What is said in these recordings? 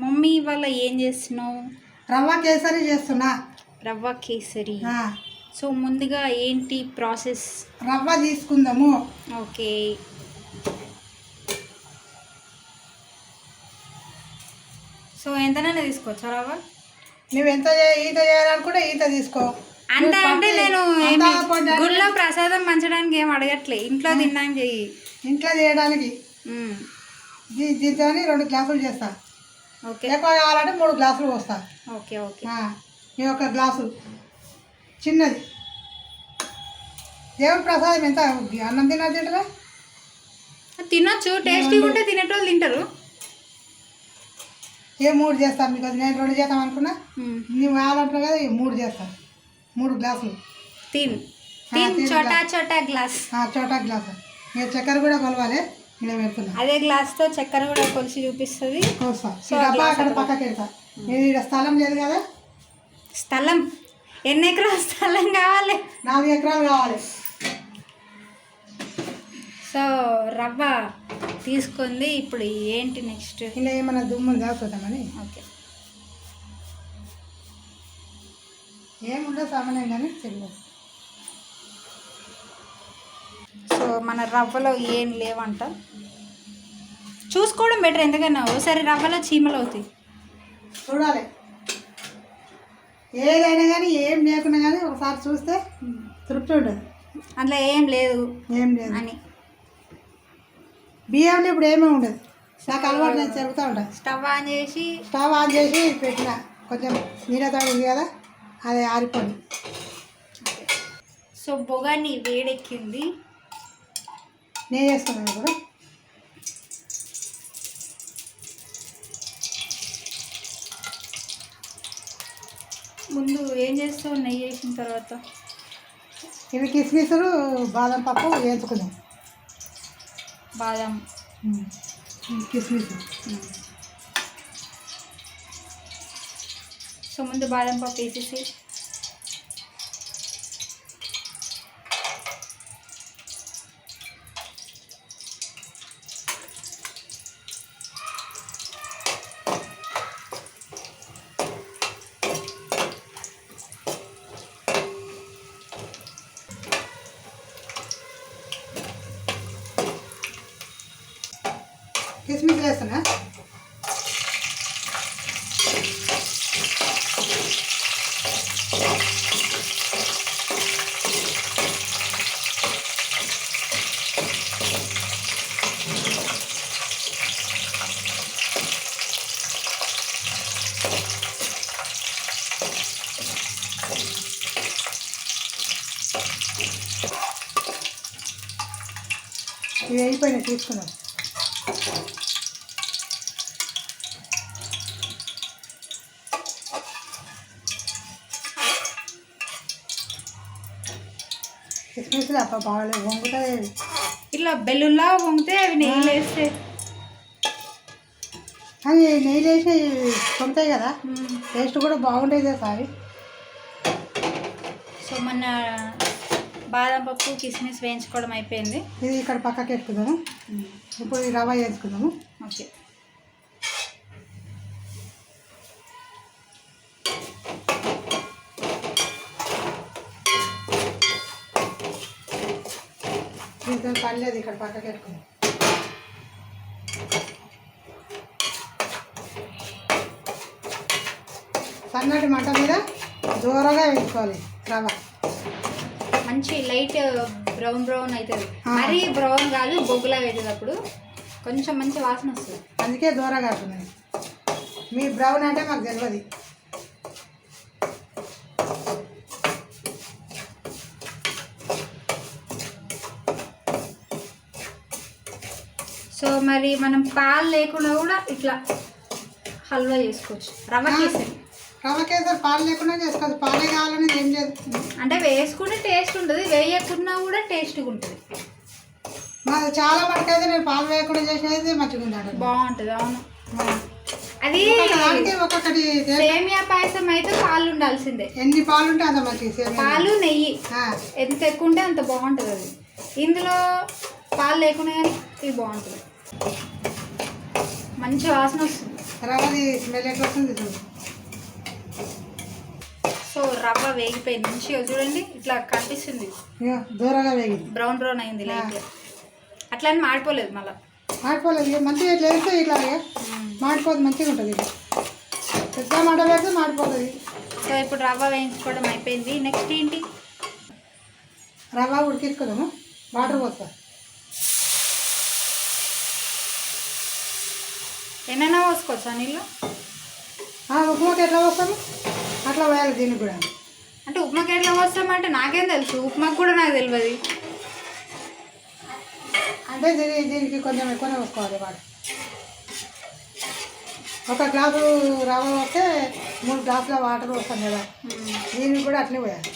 Mummy ఇవాళ ఏం చేస్తున్నావు? రవ్వ కేసరి చేస్తున్నా. రవ్వ కేసరి. సో ముందుగా ఏంటి ప్రాసెస్? రవ్వ తీసుకుందాము. ఓకే. సో ఎంతనైనా తీసుకోవచ్చా రవ్వ? నువ్వు ఎంత ఈత చేయాలనుకుంటే ఈత తీసుకో. అంత అంటే పట్టి- నేను గుళ్ళో ప్రసాదం పంచడానికి ఏం అడగట్లే. ఇంట్లో తిన్నాను చెయ్యి. ఇంట్లో చేయడానికి. దీంతో రెండు గ్లాసులు చేస్తా. ఓకే. ఎక్కువ కావాలంటే మూడు గ్లాసులు పోస్తా. Okay okay. ఈ ఒక గ్లాసు. చిన్నది. దేవుడి ప్రసాదం ఎంత? అన్నం తిన్నా తింటారా తినొచ్చు. టేస్టీగా ఉంటే తినేటోళ్ళు తింటారు. ఏ మూడు చేస్తాను మీకు? నేను రెండు చేద్దాం అనుకున్నా. నువ్వు కావాలంటున్నావు కదా మూడు చేస్తాను మూడు గ్లాసులు. తిన్. చోటా. చోటా గ్లాస్. చోటా గ్లాసు. ఇక చక్కెర కూడా కొలవాలి. అదే గ్లాస్తో చక్కెర కూడా కొలిసి చూపిస్తుంది. గ్లాస్ అక్కడ పక్కకి వెళ్తా నేను స్థలం లేదు కదా? స్థలం? ఎన్ని ఎకరాల స్థలం కావాలి? నాలుగు ఎకరాలు కావాలి. సో రవ్వ తీసుకుంది. ఇప్పుడు ఏంటి నెక్స్ట్? ఇలా ఏమన్నా దుమ్ము దాచుకుందామని ఓకే. ఏముండదు సామాన్యం కానీ తెలియదు సో మన రవ్వలో ఏం లేవంట. చూసుకోవడం బెటర్ ఎందుకన్నా? ఒకసారి రవ్వలో చీమలు అవుతాయి. చూడాలి. ఏదైనా కానీ ఏం లేకున్నా కానీ ఒకసారి చూస్తే తృప్తి ఉంటుంది. అందులో ఏం లేదు ఏం లేదు. అని. బియ్యంలో ఇప్పుడు ఏమీ ఉండదు. నాకు అలవాటు నేను చెబుతూ ఉంటాను స్టవ్ ఆన్ చేసి స్టవ్ ఆన్ చేసి పెట్టిన. కొంచెం నీడతో ఉంది కదా అది ఆరిపోయింది. సో బొగాని వేడెక్కింది. నేను చేస్తున్నాను ఇప్పుడు. ముందు ఏం చేస్తావు నెయ్యి వేసిన తర్వాత? ఇవి కిస్మిస్లు బాదం పప్పు వేయించుకుందాం బాదం. కిస్మిస్. సో ముందు బాదం పప్పు వేసేసి కిస్మిస్ వేస్తున్నా ఇవి కిస్మిస్లు అప్ప బాగాలేదు. వంగుతుంది ఇట్లా బెల్లుల్లా పొంగితే అవి నెయ్యిలో వేస్తే కానీ నెయ్యి వేసి పొంగుతాయి కదా. టేస్ట్ కూడా బాగుండేది సారి సో మన బాదం పప్పు కిస్మిస్ వేయించుకోవడం అయిపోయింది. ఇది ఇక్కడ పక్కకి పెట్టుకుందాము ఇప్పుడు రవ్వ వేసుకుందాము. ఓకే. దీంతో పర్లేదు ఇక్కడ పక్కకి పెట్టుకుందాం. సన్నటి మంట మీద దూరంగా వేసుకోవాలి రవ్వ. మంచి లైట్ బ్రౌన్ బ్రౌన్ అవుతుంది. మరీ బ్రౌన్ కాదు బొగ్గులాగా అవుతుంది అప్పుడు. కొంచెం మంచి వాసన వస్తుంది. అందుకే దూరంగా అంటున్నాయి మీ బ్రౌన్ అంటే మాకు తెలియదు సో మరి మనం పాలు లేకుండా కూడా ఇట్లా హల్వా చేసుకోవచ్చు. రవ్వ కేసరి రవ్వ కేసరి పాలు లేకుండా చేసుకోవాలి పాలే కావాలని ఏం లేదు. అంటే వేసుకుంటే టేస్ట్ ఉంటుంది వేయకున్నా కూడా టేస్ట్గా ఉంటుంది. మాది చాలా మటుకు అయితే నేను పాలు వేయకుండా చేసేది మంచిగా బాగుంటుంది అవును. అది ఒక్కొక్కటి సేమియా పాయసం అయితే పాలు ఉండాల్సిందే. ఎన్ని పాలు ఉంటే అంత సేమియా. పాలు నెయ్యి. ఎంత ఎక్కువ ఉంటే అంత బాగుంటుంది అది. ఇందులో పాలు లేకుండా కానీ ఇది బాగుంటుంది. మంచి వాసన వస్తుంది. రవ్వది స్మెల్ ఎట్లా వస్తుంది చూడు. సో రవ్వ వేగిపోయింది మంచిగా చూడండి ఇట్లా కనిపిస్తుంది. దూరంగా వేగింది. బ్రౌన్ బ్రౌన్ అయింది అట్లా అని మాడిపోలేదు మళ్ళీ. మాడిపోలేదు మంచిగా ఇట్లా వేస్తే ఇట్లా మాడిపోదు మంచిగా ఉంటుంది పెద్ద మంట పెడితే మాడిపోతుంది. సో ఇప్పుడు రవ్వ వేయించుకోవడం అయిపోయింది. నెక్స్ట్ ఏంటి? రవ్వ ఉడికించుకోదాము. వాటర్ పోస్తా. ఎన్నైనా పోసుకోవచ్చా నీళ్ళు? ఉప్మాకి ఎట్లా పోస్తాము? అట్లా పోయాలి దీనికి కూడా. అంటే ఉప్మాకి ఎట్లా పోస్తామంటే నాకేం తెలుసు. ఉప్మాకి కూడా నాకు తెలియదు అంటే దీని దీనికి కొంచెం ఎక్కువనే పోసుకోవాలి వాటర్ ఒక గ్లాసు రవ్వ పోస్తే మూడు గ్లాసుల వాటర్ పోస్తాం కదా. దీనికి కూడా అట్లే పోయాలి.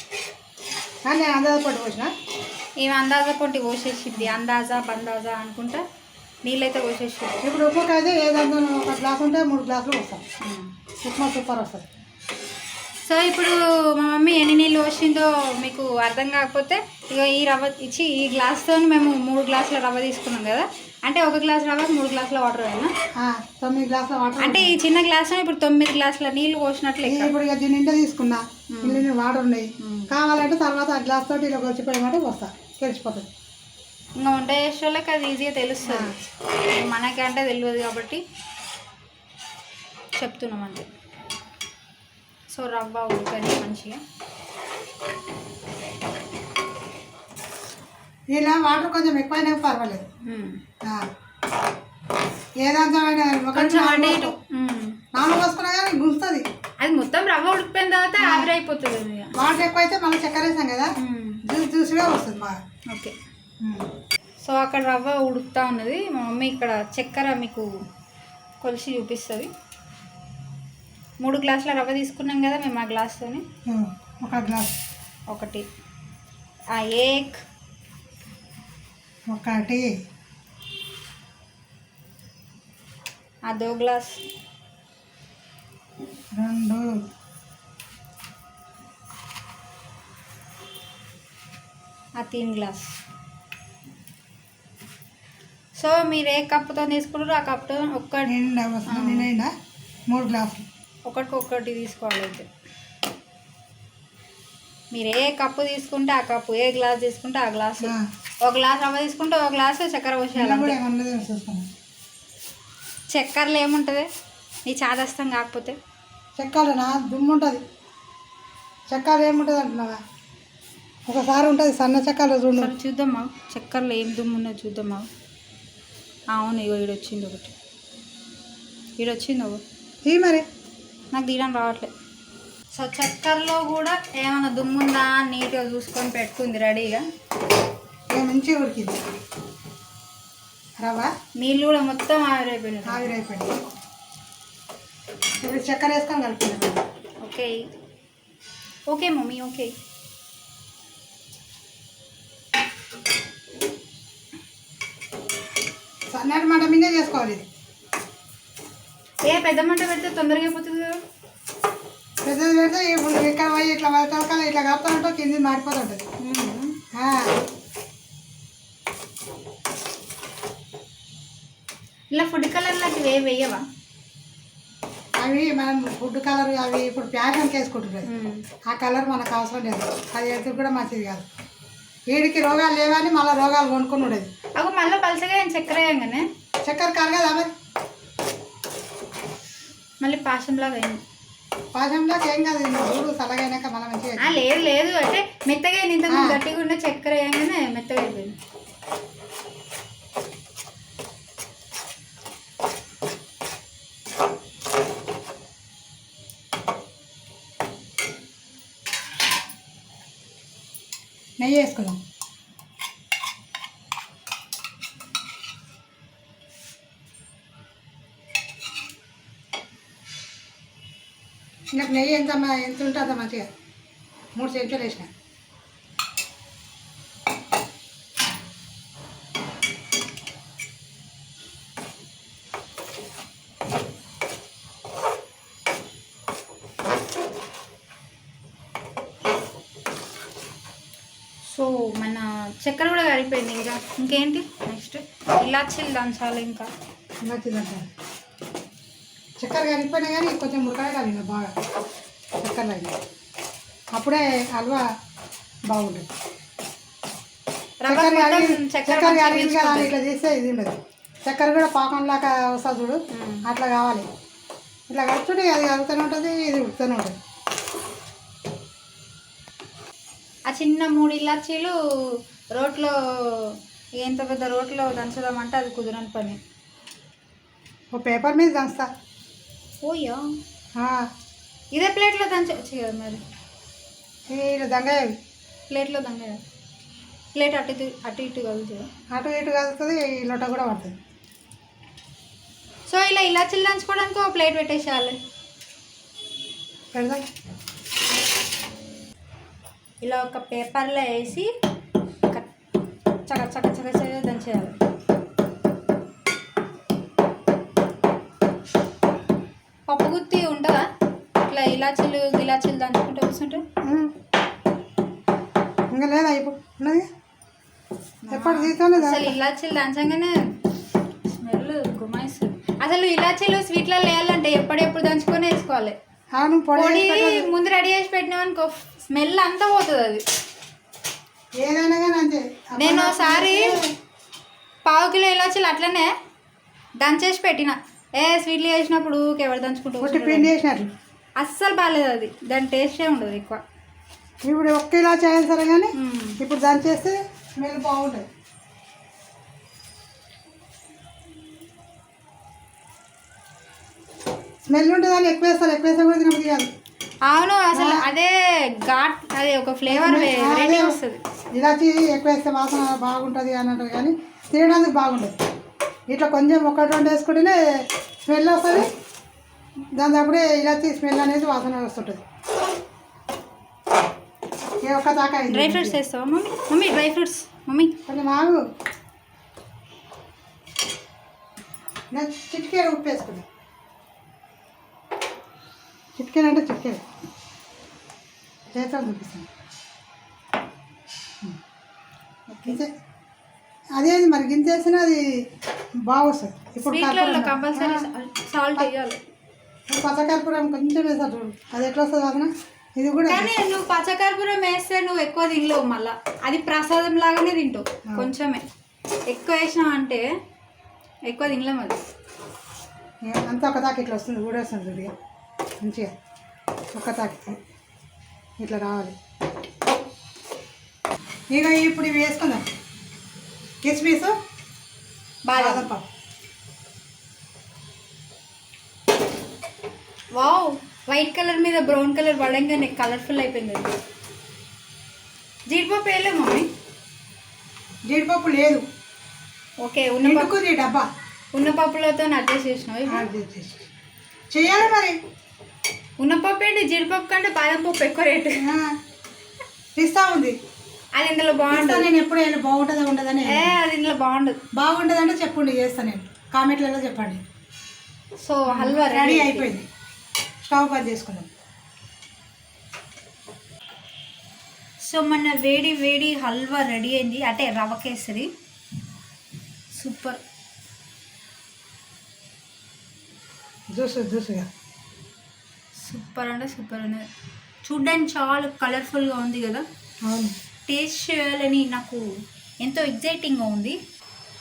కానీ నేను అందాజ పట్టు పోసిన. ఈమె అందాజా పొంటి పోసేసింది? అందాజా బందాజా అనుకుంటా నీళ్ళైతే పోసేసింది. ఇప్పుడు ఉప్పుకి అయితే ఏదంతా ఒక గ్లాస్ ఉంటే మూడు గ్లాసులు పోస్తాం. ఉప్మా సూపర్ వస్తుంది. సో ఇప్పుడు మా మమ్మీ ఎన్ని నీళ్ళు పోసిందో మీకు అర్థం కాకపోతే ఇక ఈ రవ్వ ఇచ్చి ఈ గ్లాస్తో మేము మూడు గ్లాసుల రవ్వ తీసుకున్నాం కదా. అంటే ఒక గ్లాస్ రవ్వ మూడు గ్లాసుల వాటర్ అయినా తొమ్మిది గ్లాసుల వాటర్ అంటే ఈ చిన్న గ్లాస్లో ఇప్పుడు తొమ్మిది గ్లాసుల నీళ్ళు పోసినట్లు ఇప్పుడు ఇక దీని నిండా తీసుకున్నా. ఇల్లు వాటర్ ఉన్నాయి. కావాలంటే తర్వాత ఆ గ్లాస్ తోటి ఇలా వచ్చిపోయమంటే పోస్తా. తెలిసిపోతుంది. ఇంకా వంట చేసే వాళ్ళకి అది ఈజీగా తెలుస్తుంది. మనకంటే తెలియదు కాబట్టి చెప్తున్నాం అంతే. సో రవ్వ ఉడకని మంచిగా ఇలా వాటర్ కొంచెం ఎక్కువైనా పర్వాలేదు. ఏదంతా. నాలుగు పోసుకున్నా కానీ గుంస్తుంది అది మొత్తం రవ్వ ఉడికిపోయిన తర్వాత ఆవిరి అయిపోతుంది. వాటర్ ఎక్కువైతే మనం చక్కెర వేసాం కదా. జ్యూస్ జ్యూస్గా వస్తుంది బాగా ఓకే. సో అక్కడ రవ్వ ఉడుకుతా ఉన్నది మా మమ్మీ ఇక్కడ చక్కెర మీకు కొలిసి చూపిస్తుంది మూడు గ్లాసుల రవ్వ తీసుకున్నాం కదా మేము ఆ గ్లాస్తోని. ఒక గ్లాస్. ఒకటి. ఆ ఏక్. ఒకటి. ఆ దో గ్లాస్. రెండు. ఆ తీన్ గ్లాస్. సో మీరు ఏ కప్పుతో తీసుకుంటారో ఆ కప్పుతో నిండా. మూడు గ్లాసులు. ఒకటికి ఒక్కటి తీసుకోవాలి అయితే మీరు ఏ కప్పు తీసుకుంటే ఆ కప్పు ఏ గ్లాస్ తీసుకుంటే ఆ గ్లాసు. ఒక గ్లాస్ రవ్వ తీసుకుంటే ఒక గ్లాసు చక్కెర పోసేయాలి చక్కెరలో ఏముంటుంది? నీ చాదస్తం కాకపోతే. చెక్కాలనా దుమ్ము ఉంటుంది. చెక్కాలు ఏముంటుంది అంటున్నావా? ఒకసారి ఉంటుంది సన్న చెక్కాలు చూడు. చూద్దామా? చక్కెరలో ఏం దుమ్ము ఉన్నదో చూద్దామా? అవును ఇగో ఈడొచ్చింది ఒకటి. ఈడొచ్చింది ఒకటి. ఈ మరి. నాకు తీయడం రావట్లేదు సో చక్కెరలో కూడా ఏమైనా దుమ్ము ఉందా అని నీట్గా చూసుకొని పెట్టుకుంది రెడీగా. ఇక మంచిగా ఉడికింది. రవ్వ నీళ్ళు కూడా మొత్తం ఆవిరైపోయినాయి. ఆవిరైపోయింది ఇప్పుడు చక్కెర వేసుకొని కలుపుకున్నాం ఓకే. Okay mummy okay. సన్నటి మంట మీదే చేసుకోవాలి ఇది. ఏ పెద్ద మంట పెడితే తొందరగా అయిపోతుంది కదా పెద్దది పెడితే ఇప్పుడు ఇక్కడ పోయి ఇట్లా తలకాల ఇట్లా కలుపుతా ఉంటాం కింది మాడిపోతుంటుంది. ఇలా ఫుడ్ కలర్లకి ఏ వేయవా? అవి మనం ఫుడ్ కలర్ అవి ఇప్పుడు ప్యాషన్కి వేసుకుంటున్నాయి. ఆ కలర్ మనకు అవసరం లేదు. అది ఎదురు కూడా మంచిది కాదు. వీడికి రోగాలు లేవని మళ్ళీ రోగాలు కొనుక్కొని ఉండేది. అగో మళ్ళీ పలసగా ఏం చక్కెర వేయంగానే? చక్కెర కరగదా మరి. మళ్ళీ పాశంలాగా అయింది పాశంలోకి ఏం కాదు చూడు చల్లగైనాక మళ్ళీ మంచిగా లేదు లేదు అంటే మెత్తగా అయింది ఇంతకు ముందు గట్టిగా ఉన్న చక్కెర వేయంగానే మెత్తగా అయిపోయింది. నెయ్యి వేసుకుందాం. ఇంకా నెయ్యి ఎంత మ- ఎంత ఉంటే అంత మంచిగా మూడు చెంచాలు వేసిన. సో మన చక్కెర కూడా కరిగిపోయింది ఇంకా. ఇంకేంటి? నెక్స్ట్. ఇలాచీలు దంచాలి ఇంకా. నచ్చిందంట చక్కెర కలిపిపోయినా కానీ కొంచెం మురకాయ కలిగిన బాగా. చక్కెర కలిగిన అప్పుడే హల్వా బాగుంటుంది. చక్కెర కలిగి కలిగింది కదా. ఇట్లా చేస్తే ఇది ఉండదు. చక్కెర కూడా పాకంలాగా వస్తుంది చూడు. అట్లా కావాలి. ఇట్లా కలుపుతుంటే అది కలుగుతూనే ఉంటుంది ఇది ఉడుతూనే ఉంటుంది. ఆ చిన్న మూడు ఇలాచీలు రోట్లో ఎంత పెద్ద రోట్లో దంచుదామంటే అది కుదరని పని. ఓ పేపర్ మీద దంచుతా. ఆ, ఇదే ప్లేట్లో దంచవచ్చు కదా మరి ఇలా దంగయ్యవి ప్లేట్లో దంగ ప్లేట్ అటు ఇటు అటు ఇటు కలుగుతుంది అటు ఇటు కలుగుతుంది ఈ లొట్ట కూడా పడుతుంది సో ఇలా ఇలాచీలు దంచుకోవడానికి ఒక ప్లేట్ పెట్టేసేయాలి పెడదాం ఇలా ఒక పేపర్లో వేసి చక చక చక చక దంచేయాలి పప్పు గుత్తి ఉంటుందా? ఇట్లా ఇలాచీలు గిలాచీలు దంచుకుంటూ కూర్చుంటే. ఇంకా లేదా ఇప్పుడు? తీసుకోలే అసలు ఇలాచీలు దంచగానే స్మెల్ గుమాయిస్తుంది. అసలు ఇలాచీలు స్వీట్లలో వేయాలంటే ఎప్పుడెప్పుడు దంచుకొని వేసుకోవాలి? పొడి. ముందు రెడీ చేసి పెట్టినామనుకో స్మెల్ అంతా పోతుంది అది. ఏదైనా కానీ అంతే. నేను ఒకసారి పావు కిలో ఇలాచీలు అట్లనే దంచేసి పెట్టిన. ఏ స్వీట్లు చేసినప్పుడు ఎవరు దంచుకుంటూ పొట్టి కూర్చుంటారు. పిండి వేసినట్లు అస్సలు బాగాలేదు అది. దాని టేస్టే ఉండదు ఎక్కువ. ఇప్పుడు ఒక్క ఇలా చేయాలి సరే కానీ. ఇప్పుడు దాన్ని చేస్తే స్మెల్ బాగుంటుంది. స్మెల్ ఉంటుంది అని ఎక్కువ వేస్తారు ఎక్కువ వేస్తే కూడా తినబుద్ధి కాదు. అవును అసలు అదే ఘాట్ అదే ఒక ఫ్లేవర్ వస్తుంది. ఇలాచి ఎక్కువ వేస్తే వాసన బాగుంటుంది అని అంటారు కానీ తినడానికి బాగుంటుంది ఇట్లా కొంచెం ఒకటి రెండు వేసుకుంటేనే స్మెల్ వస్తుంది. దాని అప్పుడే ఇలాచి స్మెల్ అనేది వాసన వస్తుంటుంది. ఏ ఒక్క దాకా. డ్రై ఫ్రూట్స్ వేస్తావా mummy? Mummy dry fruits. Mummy. కొంచెం ఆగు. నేను చిటికేడు ఉప్పు వేసుకున్నా చిటికేడు అంటే చిటికేడు. చేతితో చూపిస్తాను గింజ అదేంది మరి గింజ వేసినా అది బాగొస్తుంది. ఇప్పుడు. కంపల్సరీ సాల్ట్ వేయాలి. పచ్చకర్పూరం కొంచెం వేస్తారు చూడు. అది ఎట్లా వస్తుంది వాసన? ఇది కూడా కానీ నువ్వు పచ్చకర్పూరం వేస్తే నువ్వు ఎక్కువ తినలేవు మళ్ళా. అది ప్రసాదం లాగానే తింటావు కొంచెమే. ఎక్కువ వేసినావు అంటే ఎక్కువ తినలేము అది. అంతా ఒక తాకి ఇట్లా వస్తుంది కూడా వస్తుంది ఇక. మంచిగా. ఒక తాకి. ఇట్లా రావాలి. ఇక ఇప్పుడు ఇవి వేసుకుందాం. కిస్మిస్? బాదం. పప్పు. వావ్ వైట్ కలర్ మీద బ్రౌన్ కలర్ పడంగానే కలర్ఫుల్ అయిపోయింది. జీడిపప్పు వేయలే మమ్మీ. జీడిపప్పు లేదు. ఓకే ఉన్న పప్పు నిండుకుంది ఈ డబ్బా. ఉన్న పప్పులతో అడ్జస్ట్ చేసినావు. చెయ్యాలి మరి. ఉన్న పప్పు ఏంటి? జీడిపప్పు కంటే బాదం పప్పు ఎక్కువ రేటు. ఆ, పిస్తా ఉంది. అది ఇందులో బాగుంటుంది నేను ఎప్పుడు వేయాలి బాగుంటుందా ఉండదని ఏ అది ఇందులో బాగుండదు. బాగుంటుందంటే చెప్పండి చేస్తాను నేను. కామెంట్లలో చెప్పండి. సో హల్వా రెడీ అయిపోయింది. స్టవ్ బంద్ చేసుకుందాం. సో మన వేడి వేడి హల్వా రెడీ అయింది. అంటే రవ కేసరి. సూపర్. జ్యూస్ జ్యూస్గా సూపర్ అంటే సూపర్ అనేది చూడ్డానికి చాలా కలర్ఫుల్గా ఉంది కదా. అవును. టేస్ట్ చేయాలని నాకు ఎంతో ఎగ్జైటింగ్గా ఉంది.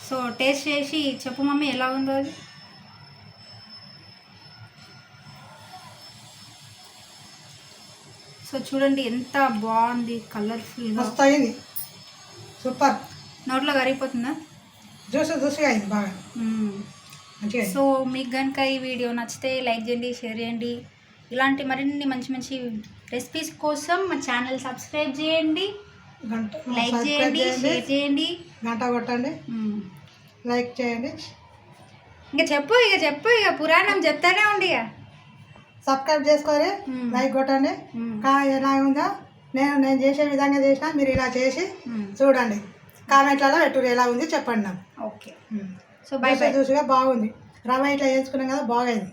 సో టేస్ట్ చేసి చెప్పు మమ్మీ ఎలా ఉందో అది? సో చూడండి ఎంత బాగుంది కలర్ఫుల్గా మస్తు అయింది సూపర్. నోట్లో కరిగిపోతుందా? జ్యూస్ జ్యూస్గా అయింది బాగా. సో మీకు కనుక ఈ వీడియో నచ్చితే లైక్ చేయండి షేర్ చేయండి. ఇలాంటి మరిన్ని మంచి మంచి రెసిపీస్ కోసం మా ఛానల్ సబ్స్క్రైబ్ చేయండి. గంట లైక్ చేయండి షేర్ చేయండి గంట కొట్టండి. లైక్ చేయండి ఇంకా చెప్పు ఇక చెప్పు ఇక పురాణం చెప్తానే ఉండి ఇక సబ్స్క్రైబ్ మ్మ్. లైక్ కొట్టండి. కా ఎలా ఉందో నేను నేను చేసే విధంగా చేసినా మీరు ఇలా చేసి మ్మ్. చూడండి కామెంట్లలో పెట్టు ఎలా ఉంది చెప్పండి నాకు ఓకే. సో బాయ్ బాయ్ చూసిగా బాగుంది రవ్వ ఇట్లా వేసుకున్నాం కదా బాగైంది.